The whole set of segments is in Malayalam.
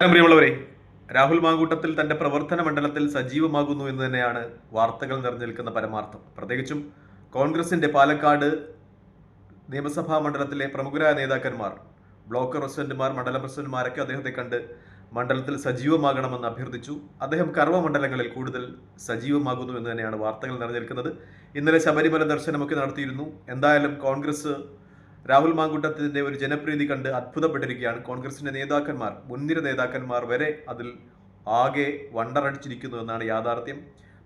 പ്രിയമുള്ളവരെ രാഹുൽ മാങ്കൂട്ടത്തിൽ തന്റെ പ്രവർത്തന മണ്ഡലത്തിൽ സജീവമാകുന്നു എന്ന് തന്നെയാണ് വാർത്തകൾ നിറഞ്ഞു നിൽക്കുന്ന പരമാർത്ഥം. പ്രത്യേകിച്ചും കോൺഗ്രസിന്റെ പാലക്കാട് നിയമസഭാ മണ്ഡലത്തിലെ പ്രമുഖരായ നേതാക്കന്മാർ ബ്ലോക്ക് പ്രസിഡന്റുമാർ മണ്ഡലം പ്രസിഡന്റുമാരൊക്കെ അദ്ദേഹത്തെ കണ്ട് മണ്ഡലത്തിൽ സജീവമാകണമെന്ന് അഭ്യർത്ഥിച്ചു. അദ്ദേഹം കർവ മണ്ഡലങ്ങളിൽ കൂടുതൽ സജീവമാകുന്നു എന്ന് തന്നെയാണ് വാർത്തകൾ നിറഞ്ഞു നിൽക്കുന്നത് ഇന്നലെ ശബരിമല ദർശനമൊക്കെ നടത്തിയിരുന്നു. എന്തായാലും കോൺഗ്രസ് രാഹുൽ മാങ്കുട്ടത്തിന്റെ ഒരു ജനപ്രീതി കണ്ട് അത്ഭുതപ്പെട്ടിരിക്കുകയാണ് കോൺഗ്രസിന്റെ നേതാക്കന്മാർ. മുൻനിര നേതാക്കന്മാർ വരെ അതിൽ ആകെ വണ്ടറടിച്ചിരിക്കുന്നു എന്നാണ് യാഥാർത്ഥ്യം.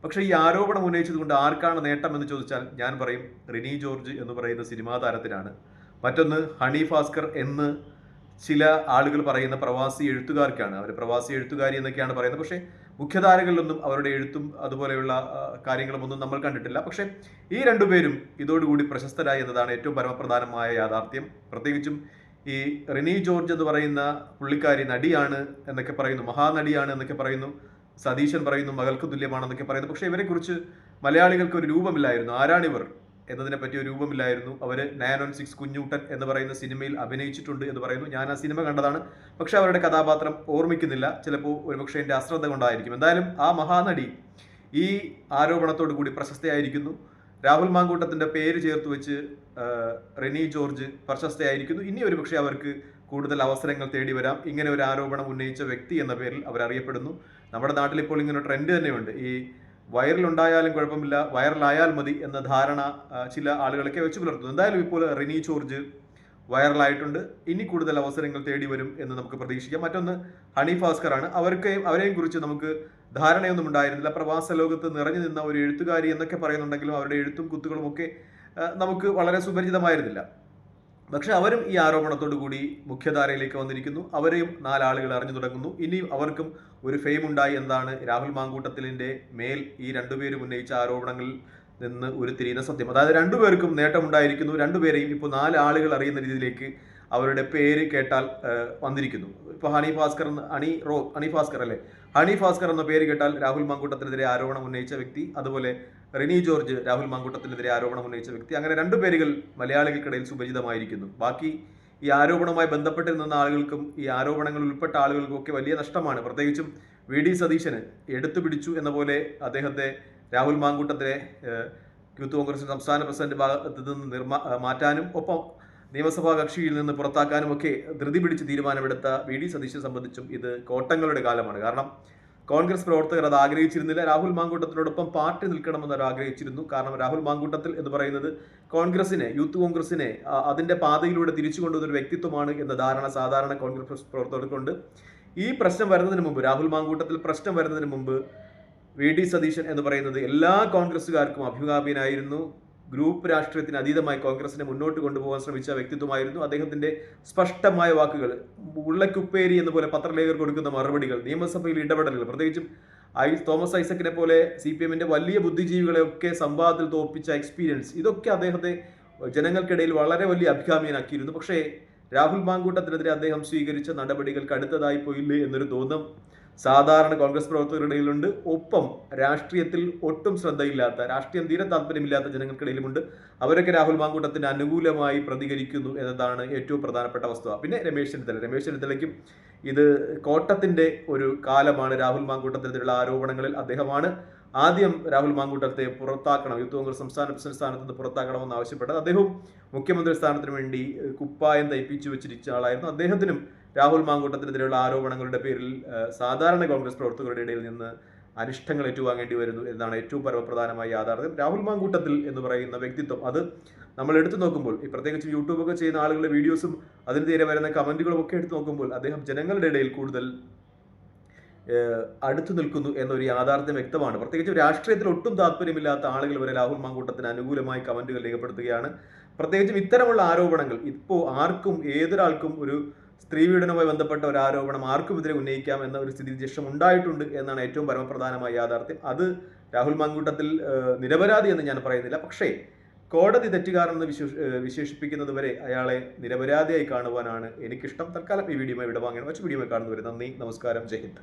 പക്ഷേ ഈ ആരോപണം ഉന്നയിച്ചതുകൊണ്ട് ആർക്കാണ് നേട്ടം എന്ന് ചോദിച്ചാൽ ഞാൻ പറയും റിനി ജോർജ് എന്ന് പറയുന്ന സിനിമാ താരത്തിനാണ്. മറ്റൊന്ന് ഹണി ഭാസ്കർ എന്ന് ചില ആളുകൾ പറയുന്ന പ്രവാസി എഴുത്തുകാർക്കാണ്. അവർ പ്രവാസി എഴുത്തുകാരി എന്നൊക്കെയാണ് പറയുന്നത്. പക്ഷേ മുഖ്യധാരകളിലൊന്നും അവരുടെ എഴുത്തും അതുപോലെയുള്ള കാര്യങ്ങളുമൊന്നും നമ്മൾ കണ്ടിട്ടില്ല. പക്ഷേ ഈ രണ്ടുപേരും ഇതോടുകൂടി പ്രശസ്തരായി എന്നതാണ് ഏറ്റവും പരമപ്രധാനമായ യാഥാർത്ഥ്യം. പ്രത്യേകിച്ചും ഈ റിനി ജോർജ് എന്ന് പറയുന്ന പുള്ളിക്കാരി നടിയാണ് എന്നൊക്കെ പറയുന്നു. മഹാനടിയാണ് എന്നൊക്കെ പറയുന്നു. സതീശൻ പറയുന്നു മകൾക്ക് തുല്യമാണെന്നൊക്കെ പറയുന്നു. പക്ഷേ ഇവരെക്കുറിച്ച് മലയാളികൾക്ക് ഒരു രൂപമില്ലായിരുന്നു. ആരാണിവർ? എന്നതിനെ പറ്റി ഒരു രൂപമില്ലായിരുന്നു. അവർ നയൻ ഓൺ സിക്സ് കുഞ്ഞൂട്ടൻ എന്ന് പറയുന്ന സിനിമയിൽ അഭിനയിച്ചിട്ടുണ്ട് എന്ന് പറയുന്നു. ഞാൻ ആ സിനിമ കണ്ടതാണ്. പക്ഷെ അവരുടെ കഥാപാത്രം ഓർമ്മിക്കുന്നില്ല. ചിലപ്പോൾ ഒരുപക്ഷെ എന്റെ അശ്രദ്ധ കൊണ്ടായിരിക്കും. എന്തായാലും ആ മഹാനടി ഈ ആരോപണത്തോടു കൂടി പ്രശസ്തയായിരിക്കുന്നു. രാഹുൽ മാങ്കൂട്ടത്തിന്റെ പേര് ചേർത്ത് വെച്ച് റെനി ജോർജ് പ്രശസ്തയായിരിക്കുന്നു. ഇനി ഒരു പക്ഷേ അവർക്ക് കൂടുതൽ അവസരങ്ങൾ തേടി വരാം. ഇങ്ങനെ ഒരു ആരോപണം ഉന്നയിച്ച വ്യക്തി എന്ന പേരിൽ അവർ അറിയപ്പെടുന്നു നമ്മുടെ നാട്ടിൽ ഇപ്പോൾ ഇങ്ങനെ ട്രെൻഡ് തന്നെയുണ്ട്. ഈ വൈറൽ ഉണ്ടായാലും കുഴപ്പമില്ല വൈറലായാൽ മതി എന്ന ധാരണ ചില ആളുകളൊക്കെ വെച്ച് പുലർത്തുന്നു. എന്തായാലും ഇപ്പോൾ റിനി ജോർജ് വൈറലായിട്ടുണ്ട്. ഇനി കൂടുതൽ അവസരങ്ങൾ തേടി വരും എന്ന് നമുക്ക് പ്രതീക്ഷിക്കാം. മറ്റൊന്ന് ഹണി ഭാസ്കർ ആണ് അവർക്ക് അവരെയും കുറിച്ച് നമുക്ക് ധാരണയൊന്നും ഉണ്ടായിരുന്നില്ല. പ്രവാസ ലോകത്ത് നിറഞ്ഞു നിന്ന ഒരു എഴുത്തുകാരി എന്നൊക്കെ പറയുന്നുണ്ടെങ്കിലും അവരുടെ എഴുത്തും കുത്തുകളും ഒക്കെ നമുക്ക് വളരെ സുപരിചിതമായിരുന്നില്ല. പക്ഷെ അവരും ഈ ആരോപണത്തോടു കൂടി മുഖ്യധാരയിലേക്ക് വന്നിരിക്കുന്നു. അവരെയും നാലാളുകൾ അറിഞ്ഞു തുടങ്ങുന്നു. ഇനിയും അവർക്കും ഒരു ഫെയിം ഉണ്ടായി എന്താണ് രാഹുൽ മാങ്കൂട്ടത്തിലിന്റെ മേൽ ഈ രണ്ടുപേരും ഉന്നയിച്ച ആരോപണങ്ങളിൽ നിന്ന് ഉരുത്തിരിയുന്ന സത്യം. അതായത് രണ്ടുപേർക്കും നേട്ടമുണ്ടായിരിക്കുന്നു. രണ്ടുപേരെയും ഇപ്പോൾ നാല് ആളുകൾ അറിയുന്ന രീതിയിലേക്ക് അവരുടെ പേര് കേട്ടാൽ വന്നിരിക്കുന്നു. ഇപ്പോൾ ഹണി ഭാസ്കർ ഹണി റോ ഹണി ഭാസ്കർ അല്ലേ? ഹണി ഭാസ്കർ എന്ന പേര് കേട്ടാൽ രാഹുൽ മാങ്കൂട്ടത്തിനെതിരെ ആരോപണം ഉന്നയിച്ച വ്യക്തി അതുപോലെ റിനി ജോർജ് രാഹുൽ മാങ്കൂട്ടത്തിനെതിരെ ആരോപണം ഉന്നയിച്ച വ്യക്തി. അങ്ങനെ രണ്ടു പേരുകൾ മലയാളികൾക്കിടയിൽ സുപരിചിതമായിരിക്കുന്നു. ബാക്കി ഈ ആരോപണവുമായി ബന്ധപ്പെട്ട് നിന്ന ആളുകൾക്കും ഈ ആരോപണങ്ങളിൽ ഉൾപ്പെട്ട ആളുകൾക്കും ഒക്കെ വലിയ നഷ്ടമാണ്. പ്രത്യേകിച്ചും വി. ഡി. സതീശന് എടുത്തു പിടിച്ചു എന്ന പോലെ അദ്ദേഹത്തെ രാഹുൽ മാങ്കൂട്ടത്തിനെ ഏഹ്, യൂത്ത് കോൺഗ്രസ് സംസ്ഥാന പ്രസിഡന്റ് ഭാഗത്ത് നിന്ന് നിർമ്മാ മാറ്റാനും ഒപ്പം നിയമസഭാ കക്ഷിയിൽ നിന്ന് പുറത്താക്കാനും ഒക്കെ ധൃതി പിടിച്ച് തീരുമാനമെടുത്ത വി. ഡി. സതീശനെ സംബന്ധിച്ചും ഇത് കോട്ടങ്ങളുടെ കാലമാണ്. കാരണം കോൺഗ്രസ് പ്രവർത്തകർ അത് ആഗ്രഹിച്ചിരുന്നില്ല. രാഹുൽ മാങ്കൂട്ടത്തിനോടൊപ്പം പാർട്ടി നിൽക്കണമെന്ന് അവർ ആഗ്രഹിച്ചിരുന്നു. കാരണം രാഹുൽ മാങ്കൂട്ടത്തിൽ എന്ന് പറയുന്നത് കോൺഗ്രസിനെ യൂത്ത് കോൺഗ്രസിനെ അതിന്റെ പാതയിലൂടെ തിരിച്ചു കൊണ്ടുവന്നൊരു വ്യക്തിത്വമാണ് എന്ന ധാരണ സാധാരണ കോൺഗ്രസ് പ്രവർത്തകർക്കുണ്ട്. ഈ പ്രശ്നം വരുന്നതിന് മുമ്പ് രാഹുൽ മാങ്കൂട്ടത്തിൽ പ്രശ്നം വരുന്നതിന് മുമ്പ് വി. ഡി. സതീശൻ എന്ന് പറയുന്നത് എല്ലാ കോൺഗ്രസ്സുകാർക്കും അഭികാമ്യനായിരുന്നു. ഗ്രൂപ്പ് രാഷ്ട്രീയത്തിന് അതീതമായി കോൺഗ്രസിനെ മുന്നോട്ട് കൊണ്ടുപോകാൻ ശ്രമിച്ച വ്യക്തിത്വമായിരുന്നു അദ്ദേഹത്തിന്റെ സ്പഷ്ടമായ വാക്കുകൾ. ഉള്ളക്കുപ്പേരി എന്നപോലെ പത്രലേഖകർ കൊടുക്കുന്ന മറുപടികൾ നിയമസഭയിൽ ഇടപെടലുകൾ. പ്രത്യേകിച്ചും ഐ തോമസ് ഐസക്കിനെ പോലെ സി പി എമ്മിന്റെ വലിയ ബുദ്ധിജീവികളെയൊക്കെ സംവാദത്തിൽ തോൽപ്പിച്ച എക്സ്പീരിയൻസ് ഇതൊക്കെ അദ്ദേഹത്തെ ജനങ്ങൾക്കിടയിൽ വളരെ വലിയ അഭികാമ്യനാക്കിയിരുന്നു. പക്ഷേ രാഹുൽ മാങ്കൂട്ടത്തിനെതിരെ അദ്ദേഹം സ്വീകരിച്ച നടപടികൾ കടുത്തതായി പോയില്ലേ എന്നൊരു തോന്നും സാധാരണ കോൺഗ്രസ് പ്രവർത്തകരുടെ ഇടയിലുണ്ട്. ഒപ്പം രാഷ്ട്രീയത്തിൽ ഒട്ടും ശ്രദ്ധയില്ലാത്ത രാഷ്ട്രീയം തീരെ താല്പര്യമില്ലാത്ത ജനങ്ങൾക്കിടയിലുമുണ്ട്. അവരൊക്കെ രാഹുൽ മാങ്കൂട്ടത്തിന് അനുകൂലമായി പ്രതികരിക്കുന്നു എന്നതാണ് ഏറ്റവും പ്രധാനപ്പെട്ട വസ്തുത. പിന്നെ രമേശ് ചെന്നിത്തല. രമേശ് ചെന്നിത്തലയ്ക്കും ഇത് കോട്ടത്തിന്റെ ഒരു കാലമാണ്. രാഹുൽ മാങ്കൂട്ടത്തിനെതിരെയുള്ള ആരോപണങ്ങളിൽ അദ്ദേഹമാണ് ആദ്യം രാഹുൽ മാങ്കൂട്ടത്തെ പുറത്താക്കണം. യൂത്ത് കോൺഗ്രസ് സംസ്ഥാന പ്രസിഡന്റ് സ്ഥാനത്ത് നിന്ന് പുറത്താക്കണമെന്ന് ആവശ്യപ്പെട്ടത് അദ്ദേഹവും മുഖ്യമന്ത്രി സ്ഥാനത്തിന് വേണ്ടി കുപ്പായം തയ്പ്പിച്ചു വെച്ചിരിച്ച ആളായിരുന്നു. അദ്ദേഹത്തിനും രാഹുൽ മാങ്കൂട്ടത്തിനെതിരെയുള്ള ആരോപണങ്ങളുടെ പേരിൽ സാധാരണ കോൺഗ്രസ് പ്രവർത്തകരുടെ ഇടയിൽ നിന്ന് അനിഷ്ടങ്ങൾ ഏറ്റുവാങ്ങേണ്ടി വരുന്നു എന്നാണ് ഏറ്റവും പരമപ്രധാനമായ യാഥാർത്ഥ്യം. രാഹുൽ മാങ്കൂട്ടത്തിൽ എന്ന് പറയുന്ന വ്യക്തിത്വം അത് നമ്മൾ എടുത്തു നോക്കുമ്പോൾ ഈ പ്രത്യേകിച്ച് യൂട്യൂബൊക്കെ ചെയ്യുന്ന ആളുകളുടെ വീഡിയോസും അതിന് തീരെ വരുന്ന കമന്റുകളും ഒക്കെ എടുത്തു നോക്കുമ്പോൾ അദ്ദേഹം ജനങ്ങളുടെ ഇടയിൽ കൂടുതൽ അടുത്തു നിൽക്കുന്നു എന്നൊരു യാഥാർത്ഥ്യം വ്യക്തമാണ്. പ്രത്യേകിച്ച് രാഷ്ട്രീയത്തിൽ ഒട്ടും താല്പര്യമില്ലാത്ത ആളുകൾ വരെ രാഹുൽ മാങ്കൂട്ടത്തിന് അനുകൂലമായി കമന്റുകൾ രേഖപ്പെടുത്തുകയാണ്. പ്രത്യേകിച്ചും ഇത്തരമുള്ള ആരോപണങ്ങൾ ഇപ്പോൾ ആർക്കും ഏതൊരാൾക്കും ഒരു സ്ത്രീപീഡനവുമായി ബന്ധപ്പെട്ട ഒരു ആരോപണം ആർക്കും എതിരെ ഉന്നയിക്കാം എന്ന ഒരു സ്ഥിതി സ്ഥിതിവിശേഷം ഉണ്ടായിട്ടുണ്ട് എന്നാണ് ഏറ്റവും പരമപ്രധാനമായ യാഥാർത്ഥ്യം. അത് രാഹുൽ മാങ്കൂട്ടത്തിൽ നിരപരാധി എന്ന് ഞാൻ പറയുന്നില്ല. പക്ഷേ കോടതി തെറ്റുകാരെന്ന് വിശേഷ വിശേഷിപ്പിക്കുന്നത് വരെ അയാളെ നിരപരാധിയായി കാണുവാനാണ് എനിക്കിഷ്ടം. തൽക്കാലം ഈ വീഡിയോ വിടവാങ്ങണം മറ്റു വീഡിയോ കാണുന്നവരെ നന്ദി നമസ്കാരം ജയ് ഹിന്ദ്.